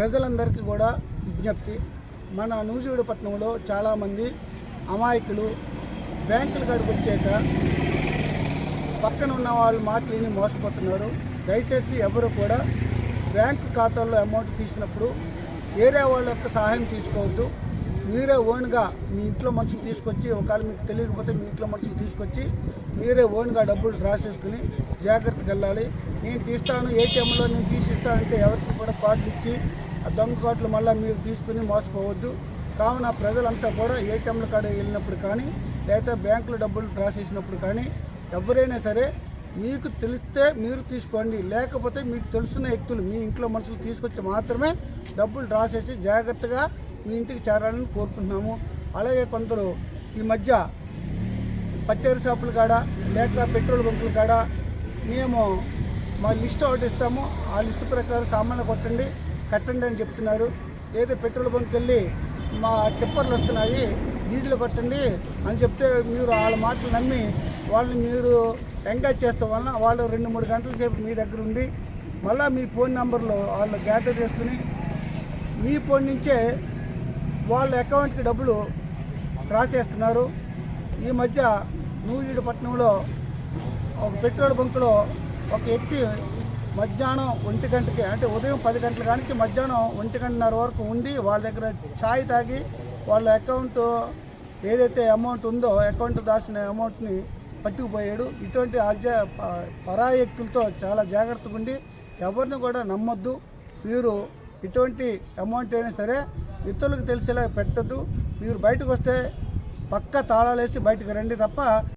ప్రజలందరికీ కూడా విజ్ఞప్తి. మన నూజివీడుపట్నంలో చాలామంది అమాయకులు బ్యాంకుల కాడికి వచ్చాక పక్కన ఉన్న వాళ్ళు మాటలు మోసపోతున్నారు. దయచేసి ఎవరు కూడా బ్యాంకు ఖాతాల్లో అమౌంట్ తీసినప్పుడు వేరే వాళ్ళ యొక్క సహాయం తీసుకోవద్దు. మీరే ఓన్గా మీ ఇంట్లో మనుషులు తీసుకొచ్చి ఒకవేళ మీకు తెలియకపోతే మీ ఇంట్లో మనుషులు తీసుకొచ్చి మీరే ఓన్గా డబ్బులు డ్రా చేసుకుని జాగ్రత్తగా వెళ్ళాలి. నేను తీస్తాను ఏటీఎంలో నేను తీసిస్తానంటే ఎవరికి కూడా కార్డులు ఇచ్చి ఆ మళ్ళీ మీరు తీసుకుని మోసపోవద్దు. కావున ప్రజలంతా కూడా ఏటీఎంల కాడ వెళ్ళినప్పుడు కానీ లేదా బ్యాంకులో డబ్బులు డ్రా చేసినప్పుడు కానీ ఎవరైనా సరే మీకు తెలిస్తే మీరు తీసుకోండి. లేకపోతే మీకు తెలుసున్న వ్యక్తులు మీ ఇంట్లో మనుషులు తీసుకొచ్చి మాత్రమే డబ్బులు డ్రా చేసి జాగ్రత్తగా మీ ఇంటికి చేరాలని కోరుకుంటున్నాము. అలాగే కొందరు ఈ మధ్య పచ్చేరు షాపుల కాడ లేక పెట్రోల్ బంకుల కాడ మేము మా లిస్ట్ ఒకటి ఇస్తాము. ఆ లిస్టు ప్రకారం సామాన్లు కొట్టండి. కట్టండి అని చెప్తున్నారు. ఏదో పెట్రోల్ బంక్ వెళ్ళి మా టిప్పర్లు వస్తున్నాయి డీజిల్ కొట్టండి అని చెప్తే మీరు వాళ్ళ మాటలు నమ్మి వాళ్ళని మీరు ఎంకరేజ్ చేస్తాం వలన వాళ్ళు రెండు మూడు గంటల సేపు మీ దగ్గర ఉండి మళ్ళీ మీ ఫోన్ నెంబర్లో వాళ్ళు గ్యాదర్ చేసుకుని మీ ఫోన్ నుంచే వాళ్ళ అకౌంట్కి డబ్బులు డ్రా చేస్తున్నారు ఈ మధ్య నూజివీడు పట్టణంలో ఒక పెట్రోల్ బంకులో ఒక వ్యక్తి మధ్యాహ్నం ఒంటి గంటకి అంటే ఉదయం పది గంటల కానీ మధ్యాహ్నం ఒంటి గంటన్నర వరకు ఉండి వాళ్ళ దగ్గర ఛాయ్ తాగి వాళ్ళ అకౌంట్ ఏదైతే అమౌంట్ ఉందో అకౌంట్ దాచిన అమౌంట్ని పట్టుకుపోయాడు. ఇటువంటి అజ ప- పరాయి వ్యక్తులతో చాలా జాగ్రత్తగా ఉండి ఎవరిని కూడా నమ్మొద్దు. మీరు ఇటువంటి అమౌంట్ అయినా సరే ఇతరులకు తెలిసేలా పెట్టద్దు. మీరు బయటకు వస్తే పక్క తాళాలేసి బయటకు రండి తప్ప